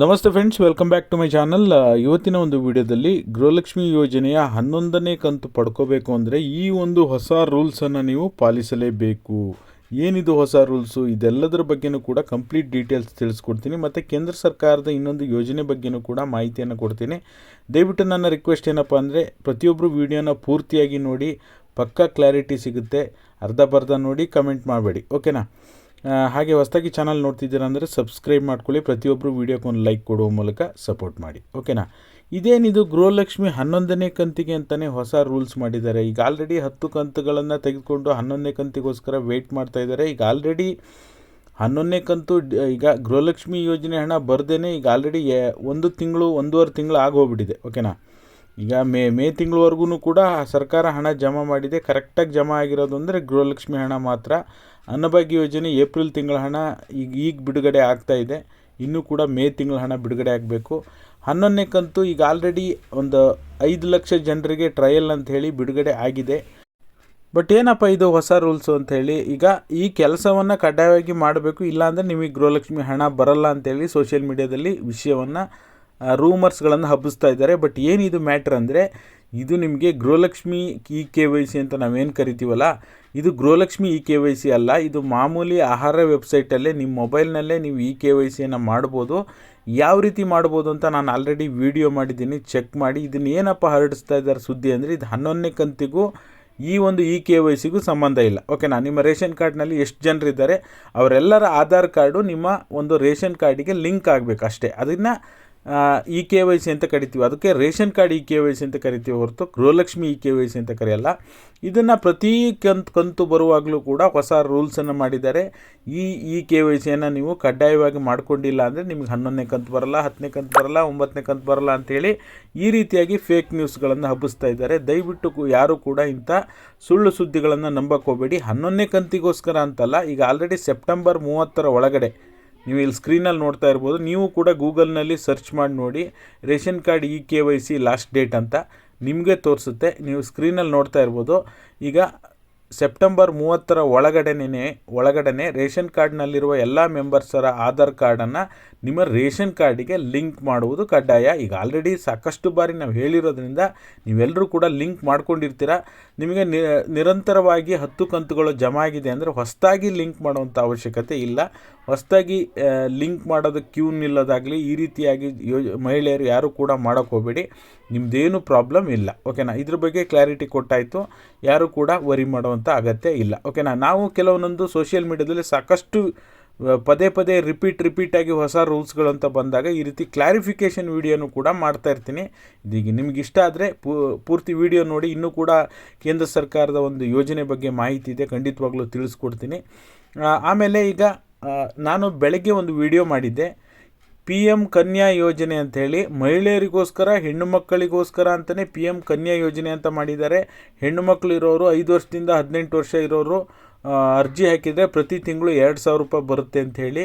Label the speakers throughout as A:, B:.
A: ನಮಸ್ತೆ friends welcome back to my channel ಇವತ್ತಿನ ಒಂದು ವಿಡಿಯೋದಲ್ಲಿ ಗೃಹಲಕ್ಷ್ಮಿ ಯೋಜನೆಯ ಹನ್ನೊಂದನೇ ಕಂತು ಪಡ್ಕೋಬೇಕು ಅಂದರೆ ಈ ಒಂದು ಹೊಸ ರೂಲ್ಸನ್ನು ನೀವು ಪಾಲಿಸಲೇಬೇಕು. ಏನಿದು ಹೊಸ ರೂಲ್ಸು ಇದೆಲ್ಲದರ ಬಗ್ಗೆನೂ ಕೂಡ ಕಂಪ್ಲೀಟ್ ಡೀಟೇಲ್ಸ್ ತಿಳಿಸ್ಕೊಡ್ತೀನಿ. ಮತ್ತು ಕೇಂದ್ರ ಸರ್ಕಾರದ ಇನ್ನೊಂದು ಯೋಜನೆ ಬಗ್ಗೆನೂ ಕೂಡ ಮಾಹಿತಿಯನ್ನು ಕೊಡ್ತೀನಿ. ದಯವಿಟ್ಟು ನನ್ನ ರಿಕ್ವೆಸ್ಟ್ ಏನಪ್ಪ ಅಂದರೆ ಪ್ರತಿಯೊಬ್ಬರು ವಿಡಿಯೋನ ಪೂರ್ತಿಯಾಗಿ ನೋಡಿ, ಪಕ್ಕಾ ಕ್ಲಾರಿಟಿ ಸಿಗುತ್ತೆ. ಅರ್ಧ ಬರ್ಧ ನೋಡಿ ಕಮೆಂಟ್ ಮಾಡಬೇಡಿ. ಓಕೆನಾ ಹಾಗೆ ಹೊಸದಾಗಿ ಚಾನಲ್ ನೋಡ್ತಿದ್ದೀರಾ ಅಂದರೆ ಸಬ್ಸ್ಕ್ರೈಬ್ ಮಾಡ್ಕೊಳ್ಳಿ. ಪ್ರತಿಯೊಬ್ಬರು ವೀಡಿಯೋಕ್ಕೆ ಒಂದು ಲೈಕ್ ಕೊಡುವ ಮೂಲಕ ಸಪೋರ್ಟ್ ಮಾಡಿ. ಓಕೆನಾ ಇದೇನಿದು? ಗೃಹಲಕ್ಷ್ಮಿ ಹನ್ನೊಂದನೇ ಕಂತಿಗೆ ಅಂತಲೇ ಹೊಸ ರೂಲ್ಸ್ ಮಾಡಿದ್ದಾರೆ. ಈಗ ಆಲ್ರೆಡಿ ಹತ್ತು ಕಂತುಗಳನ್ನು ತೆಗೆದುಕೊಂಡು ಹನ್ನೊಂದನೇ ಕಂತಿಗೋಸ್ಕರ ವೆಯ್ಟ್ ಮಾಡ್ತಾ ಇದ್ದಾರೆ. ಈಗ ಆಲ್ರೆಡಿ ಹನ್ನೊಂದನೇ ಕಂತು ಈಗ ಗೃಹಲಕ್ಷ್ಮಿ ಯೋಜನೆ ಹಣ ಬರ್ದೇನೆ ಈಗ ಆಲ್ರೆಡಿ ಒಂದು ತಿಂಗಳು, ಒಂದೂವರೆ ತಿಂಗಳು ಆಗೋಗ್ಬಿಟ್ಟಿದೆ. ಓಕೆನಾ ಈಗ ಮೇ ಮೇ ತಿಂಗಳವರೆಗೂ ಕೂಡ ಸರ್ಕಾರ ಹಣ ಜಮಾ ಮಾಡಿದೆ. ಕರೆಕ್ಟಾಗಿ ಜಮಾ ಆಗಿರೋದು ಅಂದರೆ ಗೃಹಲಕ್ಷ್ಮಿ ಹಣ ಮಾತ್ರ. ಅನ್ನಭಾಗ್ಯ ಯೋಜನೆ ಏಪ್ರಿಲ್ ತಿಂಗಳ ಹಣ ಈಗ ಈಗ ಬಿಡುಗಡೆ ಆಗ್ತಾ ಇದೆ. ಇನ್ನೂ ಕೂಡ ಮೇ ತಿಂಗಳ ಹಣ ಬಿಡುಗಡೆ ಆಗಬೇಕು. ಹನ್ನೊಂದನೇ ಕಂತು ಈಗ ಆಲ್ರೆಡಿ ಒಂದು ಐದು ಲಕ್ಷ ಜನರಿಗೆ ಟ್ರಯಲ್ ಅಂತ ಹೇಳಿ ಬಿಡುಗಡೆ ಆಗಿದೆ. ಬಟ್ ಏನಪ್ಪ ಇದು ಹೊಸ ರೂಲ್ಸು ಅಂತ ಹೇಳಿ? ಈಗ ಈ ಕೆಲಸವನ್ನು ಕಡ್ಡಾಯವಾಗಿ ಮಾಡಬೇಕು. ಇಲ್ಲಾಂದರೆ ನಿಮಗೆ ಗೃಹಲಕ್ಷ್ಮಿ ಹಣ ಬರಲ್ಲ ಅಂತೇಳಿ ಸೋಷಿಯಲ್ ಮೀಡಿಯಾದಲ್ಲಿ ವಿಷಯವನ್ನು ರೂಮರ್ಸ್ಗಳನ್ನು ಹಬ್ಬಿಸ್ತಾ ಇದ್ದಾರೆ. ಬಟ್ ಏನಿದು ಮ್ಯಾಟ್ರ್ ಅಂದರೆ, ಇದು ನಿಮಗೆ Gruhalakshmi E K Y C ಅಂತ ನಾವೇನು ಕರಿತೀವಲ್ಲ, ಇದು Gruhalakshmi E K Y C ಅಲ್ಲ, ಇದು ಮಾಮೂಲಿ ಆಹಾರ ವೆಬ್ಸೈಟಲ್ಲೇ ನಿಮ್ಮ ಮೊಬೈಲ್ನಲ್ಲೇ ನೀವು ಇ ಕೆ ವೈ ಸಿಯನ್ನು ಮಾಡ್ಬೋದು. ಯಾವ ರೀತಿ ಮಾಡ್ಬೋದು ಅಂತ ನಾನು ಆಲ್ರೆಡಿ ವಿಡಿಯೋ ಮಾಡಿದ್ದೀನಿ ಚೆಕ್ ಮಾಡಿ. ಇದನ್ನು ಏನಪ್ಪ ಹರಡಿಸ್ತಾ ಇದ್ದಾರೆ ಸುದ್ದಿ ಅಂದರೆ, ಇದು ಹನ್ನೊಂದನೇ ಕಂತಿಗೂ ಈ ಒಂದು ಇ ಕೆ ವೈ ಸಿಗೂ ಸಂಬಂಧ ಇಲ್ಲ. ಓಕೆನಾ ನಿಮ್ಮ ರೇಷನ್ ಕಾರ್ಡ್ನಲ್ಲಿ ಎಷ್ಟು ಜನರಿದ್ದಾರೆ ಅವರೆಲ್ಲರ ಆಧಾರ್ ಕಾರ್ಡು ನಿಮ್ಮ ಒಂದು ರೇಷನ್ ಕಾರ್ಡಿಗೆ ಲಿಂಕ್ ಆಗಬೇಕು ಅಷ್ಟೇ. ಅದನ್ನು ಇ ಕೆ ವೈ ಸಿ ಅಂತ ಕರಿತೀವಿ. ಅದಕ್ಕೆ ration card E K Y C ಅಂತ ಕರಿತೀವಿ ಹೊರತು. Gruhalakshmi E K Y C ಅಂತ ಕರೆಯಲ್ಲ. ಇದನ್ನು ಪ್ರತಿ ಕಂತು ಕಂತು ಬರುವಾಗಲೂ ಕೂಡ ಹೊಸ ರೂಲ್ಸನ್ನು ಮಾಡಿದ್ದಾರೆ. ಈ ಇ ಕೆ ವೈ ಸಿಯನ್ನು ನೀವು ಕಡ್ಡಾಯವಾಗಿ ಮಾಡ್ಕೊಂಡಿಲ್ಲ ಅಂದರೆ ನಿಮ್ಗೆ ಹನ್ನೊಂದನೇ ಕಂತು ಬರಲ್ಲ, ಹತ್ತನೇ ಕಂತು ಬರಲ್ಲ, ಒಂಬತ್ತನೇ ಕಂತು ಬರಲ್ಲ ಅಂಥೇಳಿ ಈ ರೀತಿಯಾಗಿ ಫೇಕ್ ನ್ಯೂಸ್ಗಳನ್ನು ಹಬ್ಬಿಸ್ತಾ ಇದ್ದಾರೆ. ದಯವಿಟ್ಟು ಯಾರೂ ಕೂಡ ಇಂಥ ಸುಳ್ಳು ಸುದ್ದಿಗಳನ್ನು ನಂಬಕ್ಕೆ ಹೋಗಬೇಡಿ. ಹನ್ನೊಂದನೇ ಕಂತಿಗೋಸ್ಕರ ಅಂತಲ್ಲ, ಈಗ ಆಲ್ರೆಡಿ ಸೆಪ್ಟೆಂಬರ್ ಮೂವತ್ತರ ಒಳಗಡೆ ನೀವು ಇಲ್ಲಿ ಸ್ಕ್ರೀನಲ್ಲಿ ನೋಡ್ತಾ ಇರ್ಬೋದು. ನೀವು ಕೂಡ ಗೂಗಲ್ನಲ್ಲಿ ಸರ್ಚ್ ಮಾಡಿ ನೋಡಿ. Ration card E K Y C last date ಅಂತ ನಿಮಗೆ ತೋರಿಸುತ್ತೆ. ನೀವು ಸ್ಕ್ರೀನಲ್ಲಿ ನೋಡ್ತಾ ಇರ್ಬೋದು. ಈಗ ಸೆಪ್ಟೆಂಬರ್ ಮೂವತ್ತರ ಒಳಗಡೆನೇ ಒಳಗಡೆನೆ ರೇಷನ್ ಕಾರ್ಡ್ನಲ್ಲಿರುವ ಎಲ್ಲ ಮೆಂಬರ್ಸರ ಆಧಾರ್ ಕಾರ್ಡನ್ನು ನಿಮ್ಮ ರೇಷನ್ ಕಾರ್ಡಿಗೆ ಲಿಂಕ್ ಮಾಡುವುದು ಕಡ್ಡಾಯ. ಈಗ ಆಲ್ರೆಡಿ ಸಾಕಷ್ಟು ಬಾರಿ ನಾವು ಹೇಳಿರೋದ್ರಿಂದ ನೀವೆಲ್ಲರೂ ಕೂಡ ಲಿಂಕ್ ಮಾಡ್ಕೊಂಡಿರ್ತೀರ. ನಿಮಗೆ ನಿರಂತರವಾಗಿ ಹತ್ತು ಕಂತುಗಳು ಜಮಾ ಆಗಿದೆ ಅಂದರೆ ಹೊಸದಾಗಿ ಲಿಂಕ್ ಮಾಡುವಂಥ ಅವಶ್ಯಕತೆ ಇಲ್ಲ. ಹೊಸದಾಗಿ ಲಿಂಕ್ ಮಾಡೋದು ಕ್ಯೂ ನಿಲ್ಲೋದಾಗಲಿ ಈ ರೀತಿಯಾಗಿ ಯೋ, ಮಹಿಳೆಯರು ಯಾರೂ ಕೂಡ ಮಾಡೋಕ್ಕೆ ಹೋಗಬೇಡಿ. ನಿಮ್ಮದೇನು ಪ್ರಾಬ್ಲಮ್ ಇಲ್ಲ. ಓಕೆನಾ? ಇದ್ರ ಬಗ್ಗೆ ಕ್ಲಾರಿಟಿ ಕೊಟ್ಟಾಯಿತು. ಯಾರು ಕೂಡ ವರಿ ಮಾಡುವಂಥ ಅಗತ್ಯ ಇಲ್ಲ. ಓಕೆನಾ ನಾವು ಕೆಲವೊಂದೊಂದು ಸೋಷಿಯಲ್ ಮೀಡ್ಯಾದಲ್ಲಿ ಸಾಕಷ್ಟು ಪದೇ ಪದೇ ರಿಪೀಟ್ ರಿಪೀಟಾಗಿ ಹೊಸ ರೂಲ್ಸ್ಗಳು ಅಂತ ಬಂದಾಗ ಈ ರೀತಿ ಕ್ಲಾರಿಫಿಕೇಷನ್ ವಿಡಿಯೋನು ಕೂಡ ಮಾಡ್ತಾ ಇರ್ತೀನಿ. ಇದೀಗ ನಿಮ್ಗೆ ಇಷ್ಟ ಆದರೆ ಪೂರ್ತಿ ವಿಡಿಯೋ ನೋಡಿ, ಇನ್ನೂ ಕೂಡ ಕೇಂದ್ರ ಸರ್ಕಾರದ ಒಂದು ಯೋಜನೆ ಬಗ್ಗೆ ಮಾಹಿತಿ ಇದೆ, ಖಂಡಿತವಾಗ್ಲೂ ತಿಳಿಸ್ಕೊಡ್ತೀನಿ. ಆಮೇಲೆ ಈಗ ನಾನು ಬೆಳಗ್ಗೆ ಒಂದು ವಿಡಿಯೋ ಮಾಡಿದ್ದೆ. ಪಿ ಎಂ ಕನ್ಯಾ ಯೋಜನೆ ಅಂಥೇಳಿ ಮಹಿಳೆಯರಿಗೋಸ್ಕರ ಹೆಣ್ಣು ಮಕ್ಕಳಿಗೋಸ್ಕರ ಅಂತಲೇ ಪಿ ಎಂ ಕನ್ಯಾ ಯೋಜನೆ ಅಂತ ಮಾಡಿದ್ದಾರೆ. ಹೆಣ್ಣು ಮಕ್ಕಳು ಇರೋರು ಐದು ವರ್ಷದಿಂದ ಹದಿನೆಂಟು ವರ್ಷ ಇರೋರು ಅರ್ಜಿ ಹಾಕಿದರೆ ಪ್ರತಿ ತಿಂಗಳು ಎರಡು ಸಾವಿರ ರೂಪಾಯಿ ಬರುತ್ತೆ ಅಂಥೇಳಿ.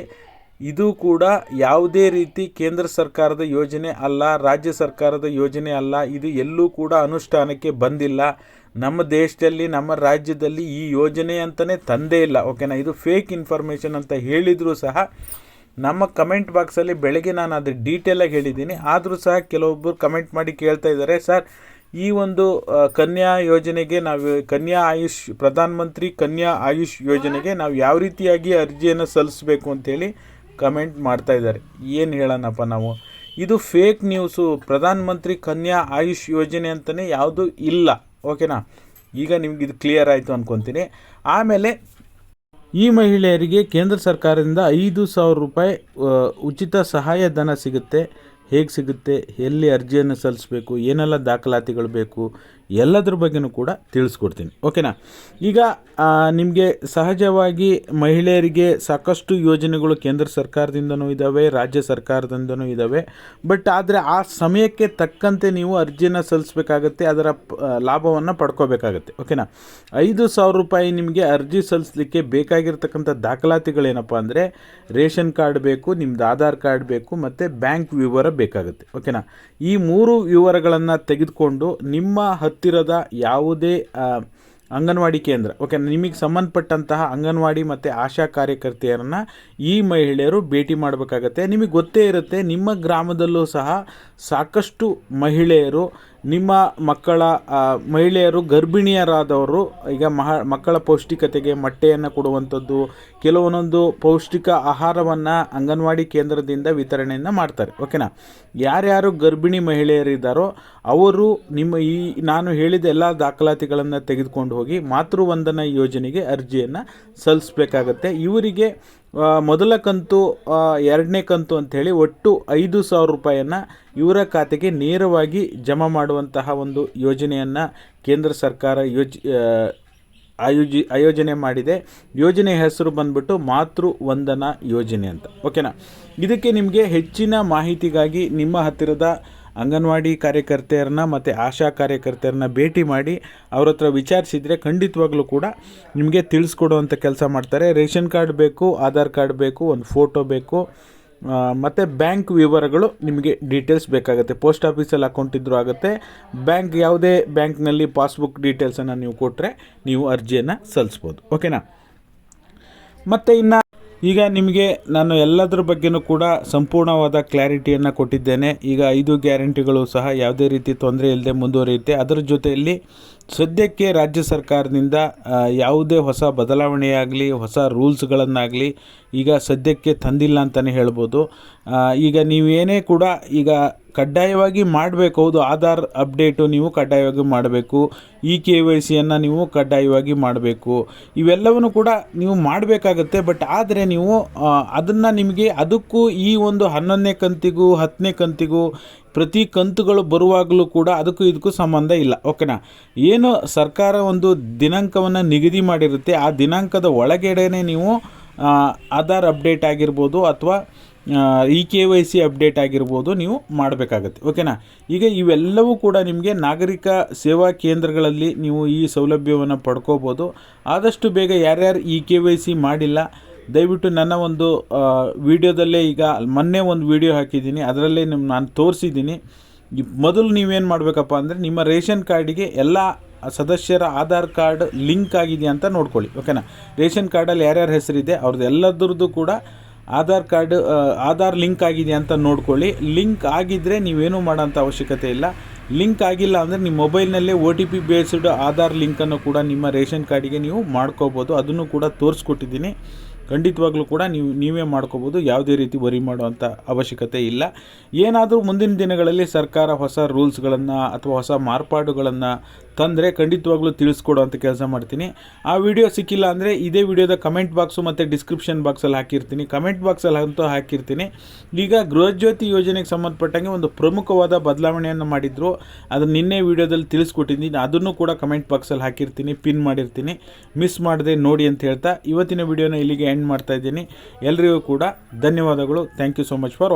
A: ಇದು ಕೂಡ ಯಾವುದೇ ರೀತಿ ಕೇಂದ್ರ ಸರ್ಕಾರದ ಯೋಜನೆ ಅಲ್ಲ, ರಾಜ್ಯ ಸರ್ಕಾರದ ಯೋಜನೆ ಅಲ್ಲ, ಇದು ಎಲ್ಲೂ ಕೂಡ ಅನುಷ್ಠಾನಕ್ಕೆ ಬಂದಿಲ್ಲ. ನಮ್ಮ ದೇಶದಲ್ಲಿ, ನಮ್ಮ ರಾಜ್ಯದಲ್ಲಿ ಈ ಯೋಜನೆ ಅಂತಲೇ ತಂದೇ ಇಲ್ಲ, ಓಕೆನಾ? ಇದು ಫೇಕ್ ಇನ್ಫಾರ್ಮೇಷನ್ ಅಂತ ಹೇಳಿದರೂ ಸಹ ನಮ್ಮ ಕಮೆಂಟ್ ಬಾಕ್ಸಲ್ಲಿ ಬೆಳಗ್ಗೆ ನಾನು ಅದು ಡೀಟೇಲಾಗಿ ಹೇಳಿದ್ದೀನಿ. ಆದರೂ ಸಹ ಕೆಲವೊಬ್ಬರು ಕಮೆಂಟ್ ಮಾಡಿ ಕೇಳ್ತಾ ಇದ್ದಾರೆ. ಸರ್ ಈ ಒಂದು ಕನ್ಯಾ ಯೋಜನೆಗೆ ನಾವು, ಕನ್ಯಾ ಆಯುಷ್, ಪ್ರಧಾನ ಮಂತ್ರಿ ಕನ್ಯಾ ಆಯುಷ್ ಯೋಜನೆಗೆ ನಾವು ಯಾವ ರೀತಿಯಾಗಿ ಅರ್ಜಿಯನ್ನು ಸಲ್ಲಿಸಬೇಕು ಅಂತೇಳಿ ಕಮೆಂಟ್ ಮಾಡ್ತಾ ಇದ್ದಾರೆ. ಏನು ಹೇಳೋಣಪ್ಪ ನಾವು? ಇದು ಫೇಕ್ ನ್ಯೂಸು ಪ್ರಧಾನ ಮಂತ್ರಿ ಕನ್ಯಾ ಆಯುಷ್ ಯೋಜನೆ ಅಂತಲೇ ಯಾವುದು ಇಲ್ಲ. ಓಕೆನಾ ಈಗ ನಿಮ್ಗೆ ಇದು ಕ್ಲಿಯರ್ ಆಯಿತು ಅಂದ್ಕೊತೀನಿ ಆಮೇಲೆ ಈ ಮಹಿಳೆಯರಿಗೆ ಕೇಂದ್ರ ಸರ್ಕಾರದಿಂದ ಐದು ಸಾವಿರ ರೂಪಾಯಿ ಉಚಿತ ಸಹಾಯಧನ ಸಿಗುತ್ತೆ. ಹೇಗೆ ಸಿಗುತ್ತೆ? ಎಲ್ಲಿ ಅರ್ಜಿಯನ್ನು ಸಲ್ಲಿಸಬೇಕು? ಏನೆಲ್ಲ ದಾಖಲಾತಿಗಳು ಬೇಕು? ಎಲ್ಲದ್ರ ಬಗ್ಗೆನೂ ಕೂಡ ತಿಳಿಸ್ಕೊಡ್ತೀನಿ. ಓಕೆನಾ ಈಗ ನಿಮಗೆ ಸಹಜವಾಗಿ ಮಹಿಳೆಯರಿಗೆ ಸಾಕಷ್ಟು ಯೋಜನೆಗಳು ಕೇಂದ್ರ ಸರ್ಕಾರದಿಂದನೂ ಇದ್ದಾವೆ ರಾಜ್ಯ ಸರ್ಕಾರದಿಂದನೂ ಇದ್ದಾವೆ ಬಟ್ ಆದರೆ ಆ ಸಮಯಕ್ಕೆ ತಕ್ಕಂತೆ ನೀವು ಅರ್ಜಿನ ಸಲ್ಲಿಸಬೇಕಾಗತ್ತೆ, ಅದರ ಲಾಭವನ್ನು ಪಡ್ಕೋಬೇಕಾಗತ್ತೆ. ಓಕೆನಾ ಐದು ಸಾವಿರ ರೂಪಾಯಿ ನಿಮಗೆ ಅರ್ಜಿ ಸಲ್ಲಿಸಲಿಕ್ಕೆ ಬೇಕಾಗಿರ್ತಕ್ಕಂಥ ದಾಖಲಾತಿಗಳೇನಪ್ಪ ಅಂದರೆ ರೇಷನ್ ಕಾರ್ಡ್ ಬೇಕು ನಿಮ್ಮದು ಆಧಾರ್ ಕಾರ್ಡ್ ಬೇಕು, ಮತ್ತು ಬ್ಯಾಂಕ್ ವಿವರ ಬೇಕಾಗುತ್ತೆ. ಓಕೆನಾ ಈ ಮೂರು ವಿವರಗಳನ್ನು ತೆಗೆದುಕೊಂಡು ನಿಮ್ಮ ಹತ್ತಿರದ ಯಾವುದೇ ಅಂಗನವಾಡಿ ಕೇಂದ್ರ. ಓಕೆ ನಿಮಗೆ ಸಂಬಂಧಪಟ್ಟಂತಹ ಅಂಗನವಾಡಿ ಮತ್ತು ಆಶಾ ಕಾರ್ಯಕರ್ತೆಯರನ್ನು ಈ ಮಹಿಳೆಯರು ಭೇಟಿ ಮಾಡಬೇಕಾಗತ್ತೆ. ನಿಮಗೆ ಗೊತ್ತೇ ಇರುತ್ತೆ, ನಿಮ್ಮ ಗ್ರಾಮದಲ್ಲೂ ಸಹ ಸಾಕಷ್ಟು ಮಹಿಳೆಯರು ನಿಮ್ಮ ಮಕ್ಕಳ ಮಹಿಳೆಯರು ಗರ್ಭಿಣಿಯರಾದವರು, ಈಗ ಮಹ, ಮಕ್ಕಳ ಪೌಷ್ಟಿಕತೆಗೆ ಮೊಟ್ಟೆಯನ್ನು ಕೊಡುವಂಥದ್ದು, ಕೆಲವೊಂದೊಂದು ಪೌಷ್ಟಿಕ ಆಹಾರವನ್ನು ಅಂಗನವಾಡಿ ಕೇಂದ್ರದಿಂದ ವಿತರಣೆಯನ್ನು ಮಾಡ್ತಾರೆ, ಓಕೆನಾ? ಯಾರ್ಯಾರು ಗರ್ಭಿಣಿ ಮಹಿಳೆಯರಿದ್ದಾರೋ, ಅವರು ನಿಮ್ಮ ಈ, ನಾನು ಹೇಳಿದ ಎಲ್ಲ ದಾಖಲಾತಿಗಳನ್ನು ತೆಗೆದುಕೊಂಡು ಹೋಗಿ ಮಾತೃವಂದನಾ ಯೋಜನೆಗೆ ಅರ್ಜಿಯನ್ನು ಸಲ್ಲಿಸಬೇಕಾಗತ್ತೆ. ಇವರಿಗೆ ಮೊದಲ ಕಂತು ಎರಡನೇ ಕಂತು ಅಂಥೇಳಿ ಒಟ್ಟು ಐದು ಸಾವಿರ ರೂಪಾಯಿಯನ್ನು ಇವರ ಖಾತೆಗೆ ನೇರವಾಗಿ ಜಮಾ ಮಾಡುವಂತಹ ಒಂದು ಯೋಜನೆಯನ್ನು ಕೇಂದ್ರ ಸರ್ಕಾರ ಯೋಜ್ ಆಯೋಜಿ, ಆಯೋಜನೆ ಮಾಡಿದೆ. ಯೋಜನೆ ಹೆಸರು ಬಂದ್ಬಿಟ್ಟು ಮಾತೃ ವಂದನಾ ಯೋಜನೆ ಅಂತ. ಓಕೆನಾ? ಇದಕ್ಕೆ ನಿಮಗೆ ಹೆಚ್ಚಿನ ಮಾಹಿತಿಗಾಗಿ ನಿಮ್ಮ ಹತ್ತಿರದ ಅಂಗನವಾಡಿ ಕಾರ್ಯಕರ್ತೆಯರನ್ನ ಮತ್ತು ಆಶಾ ಕಾರ್ಯಕರ್ತೆಯರನ್ನ ಭೇಟಿ ಮಾಡಿ ಅವ್ರ ಹತ್ರ ವಿಚಾರಿಸಿದರೆ ಖಂಡಿತವಾಗ್ಲೂ ಕೂಡ ನಿಮಗೆ ತಿಳಿಸ್ಕೊಡುವಂಥ ಕೆಲಸ ಮಾಡ್ತಾರೆ. ರೇಷನ್ ಕಾರ್ಡ್ ಬೇಕು, ಆಧಾರ್ ಕಾರ್ಡ್ ಬೇಕು, ಒಂದು ಫೋಟೋ ಬೇಕು ಮತ್ತು ಬ್ಯಾಂಕ್ ವಿವರಗಳು ನಿಮಗೆ ಡೀಟೇಲ್ಸ್ ಬೇಕಾಗುತ್ತೆ. ಪೋಸ್ಟ್ ಆಫೀಸಲ್ಲಿ ಅಕೌಂಟ್ ಇದ್ದರೂ ಆಗುತ್ತೆ. ಬ್ಯಾಂಕ್ ಯಾವುದೇ ಬ್ಯಾಂಕ್ನಲ್ಲಿ ಪಾಸ್ಬುಕ್ ಡೀಟೇಲ್ಸನ್ನು ನೀವು ಕೊಟ್ಟರೆ ನೀವು ಅರ್ಜಿಯನ್ನು ಸಲ್ಲಿಸ್ಬೋದು. ಓಕೆನಾ? ಮತ್ತು ಇನ್ನು ಈಗ ನಿಮಗೆ ನಾನು ಎಲ್ಲದರ ಬಗ್ಗೆನೂ ಕೂಡ ಸಂಪೂರ್ಣವಾದ ಕ್ಲಾರಿಟಿಯನ್ನು ಕೊಟ್ಟಿದ್ದೇನೆ. ಈಗ ಐದು ಗ್ಯಾರಂಟಿಗಳು ಸಹ ಯಾವುದೇ ರೀತಿ ತೊಂದರೆ ಇಲ್ಲದೆ ಮುಂದುವರಿಯುತ್ತೆ. ಅದರ ಜೊತೆಯಲ್ಲಿ ಸದ್ಯಕ್ಕೆ ರಾಜ್ಯ ಸರ್ಕಾರದಿಂದ ಯಾವುದೇ ಹೊಸ ಬದಲಾವಣೆಯಾಗಲಿ, ಹೊಸ ರೂಲ್ಸ್ಗಳನ್ನಾಗಲಿ ಈಗ ಸದ್ಯಕ್ಕೆ ತಂದಿಲ್ಲ ಅಂತಲೇ ಹೇಳ್ಬೋದು. ಈಗ ನೀವೇನೇ ಕೂಡ ಈಗ ಕಡ್ಡಾಯವಾಗಿ ಮಾಡಬೇಕು, ಹೌದು, ಆಧಾರ್ ಅಪ್ಡೇಟು ನೀವು ಕಡ್ಡಾಯವಾಗಿ ಮಾಡಬೇಕು ಇ ಕೆ ವೈ ಸಿಯನ್ನು ನೀವು ಕಡ್ಡಾಯವಾಗಿ ಮಾಡಬೇಕು, ಇವೆಲ್ಲವನ್ನು ಕೂಡ ನೀವು ಮಾಡಬೇಕಾಗತ್ತೆ, ಬಟ್ ಆದರೆ ನೀವು ಅದನ್ನು ನಿಮಗೆ, ಅದಕ್ಕೂ ಈ ಒಂದು ಹನ್ನೊಂದನೇ ಕಂತಿಗೂ, ಹತ್ತನೇ ಕಂತಿಗೂ ಪ್ರತಿ ಕಂತುಗಳು ಬರುವಾಗಲೂ ಕೂಡ ಅದಕ್ಕೂ ಇದಕ್ಕೂ ಸಂಬಂಧ ಇಲ್ಲ. ಓಕೆನಾ? ಏನು ಸರ್ಕಾರ ಒಂದು ದಿನಾಂಕವನ್ನು ನಿಗದಿ ಮಾಡಿರುತ್ತೆ, ಆ ದಿನಾಂಕದ ಒಳಗಡೆನೆ ನೀವು ಆಧಾರ್ ಅಪ್ಡೇಟ್ ಆಗಿರ್ಬೋದು ಅಥವಾ E K Y C update ಆಗಿರ್ಬೋದು ನೀವು ಮಾಡಬೇಕಾಗತ್ತೆ. ಓಕೆನಾ? ಈಗ ಇವೆಲ್ಲವೂ ಕೂಡ ನಿಮಗೆ ನಾಗರಿಕ ಸೇವಾ ಕೇಂದ್ರಗಳಲ್ಲಿ ನೀವು ಈ ಸೌಲಭ್ಯವನ್ನು ಪಡ್ಕೋಬೋದು. ಆದಷ್ಟು ಬೇಗ ಯಾರ್ಯಾರು ಇ ಕೆ ವೈ ಸಿ ಮಾಡಿಲ್ಲ ದಯವಿಟ್ಟು ನನ್ನ ಒಂದು ವಿಡಿಯೋದಲ್ಲೇ ಈಗ ಮೊನ್ನೆ ಒಂದು ವಿಡಿಯೋ ಹಾಕಿದ್ದೀನಿ. ಅದರಲ್ಲೇ ನಿಮ್ಮ ನಾನು ತೋರಿಸಿದ್ದೀನಿ. ಮೊದಲು ನೀವೇನು ಮಾಡಬೇಕಪ್ಪ ಅಂದರೆ ನಿಮ್ಮ ರೇಷನ್ ಕಾರ್ಡಿಗೆ ಎಲ್ಲ ಸದಸ್ಯರ ಆಧಾರ್ ಕಾರ್ಡ್ ಲಿಂಕ್ ಆಗಿದೆಯಾ ಅಂತ ನೋಡ್ಕೊಳ್ಳಿ, ಓಕೆನಾ? ರೇಷನ್ ಕಾರ್ಡಲ್ಲಿ ಯಾರ್ಯಾರ ಹೆಸರಿದೆ ಅವ್ರದ್ದು ಎಲ್ಲದರದ್ದು ಕೂಡ ಆಧಾರ್ ಕಾರ್ಡ್ ಆಧಾರ್ ಲಿಂಕ್ ಆಗಿದೆಯಾ ಅಂತ ನೋಡ್ಕೊಳ್ಳಿ. ಲಿಂಕ್ ಆಗಿದ್ದರೆ ನೀವೇನು ಮಾಡೋಂಥ ಅವಶ್ಯಕತೆ ಇಲ್ಲ. ಲಿಂಕ್ ಆಗಿಲ್ಲ ಅಂದರೆ ನಿಮ್ಮ ಮೊಬೈಲ್ನಲ್ಲೇ O T P based Aadhaar ಲಿಂಕನ್ನು ಕೂಡ ನಿಮ್ಮ ರೇಷನ್ ಕಾರ್ಡಿಗೆ ನೀವು ಮಾಡ್ಕೋಬೋದು. ಅದನ್ನು ಕೂಡ ತೋರಿಸ್ಕೊಟ್ಟಿದ್ದೀನಿ. ಖಂಡಿತವಾಗ್ಲೂ ಕೂಡ ನೀವು, ನೀವೇ ಮಾಡ್ಕೋಬೋದು, ಯಾವುದೇ ರೀತಿ ವರಿ ಮಾಡುವಂಥ ಅವಶ್ಯಕತೆ ಇಲ್ಲ. ಏನಾದರೂ ಮುಂದಿನ ದಿನಗಳಲ್ಲಿ ಸರ್ಕಾರ ಹೊಸ ರೂಲ್ಸ್ಗಳನ್ನು ಅಥವಾ ಹೊಸ ಮಾರ್ಪಾಡುಗಳನ್ನು ತಂದರೆ ಖಂಡಿತವಾಗ್ಲೂ ತಿಳಿಸ್ಕೊಡುವಂಥ ಕೆಲಸ ಮಾಡ್ತೀನಿ. ಆ ವಿಡಿಯೋ ಸಿಕ್ಕಿಲ್ಲ ಅಂದರೆ ಇದೇ ವಿಡಿಯೋದ ಕಮೆಂಟ್ ಬಾಕ್ಸು ಮತ್ತು ಡಿಸ್ಕ್ರಿಪ್ಷನ್ ಬಾಕ್ಸಲ್ಲಿ ಹಾಕಿರ್ತೀನಿ. ಕಮೆಂಟ್ ಬಾಕ್ಸಲ್ಲಿ ಅಂತೂ ಹಾಕಿರ್ತೀನಿ. ಈಗ ಗೃಹಜ್ಯೋತಿ ಯೋಜನೆಗೆ ಸಂಬಂಧಪಟ್ಟಂಗೆ ಒಂದು ಪ್ರಮುಖವಾದ ಬದಲಾವಣೆಯನ್ನು ಮಾಡಿದ್ರು. ಅದು ನಿನ್ನೆ ವಿಡಿಯೋದಲ್ಲಿ ತಿಳಿಸ್ಕೊಟ್ಟಿದ್ದೀನಿ. ಅದನ್ನು ಕೂಡ ಕಮೆಂಟ್ ಬಾಕ್ಸಲ್ಲಿ ಹಾಕಿರ್ತೀನಿ. ಪಿನ್ ಮಾಡಿರ್ತೀನಿ. ಮಿಸ್ ಮಾಡದೆ ನೋಡಿ ಅಂತ ಹೇಳ್ತಾ. ಇವತ್ತಿನ ವಿಡಿಯೋನ ಇಲ್ಲಿಗೆ ಎಂಡ್ ಮಾಡ್ತಾ ಇದ್ದೀನಿ. ಎಲ್ರಿಗೂ ಕೂಡ ಧನ್ಯವಾದಗಳು. Thank you so much for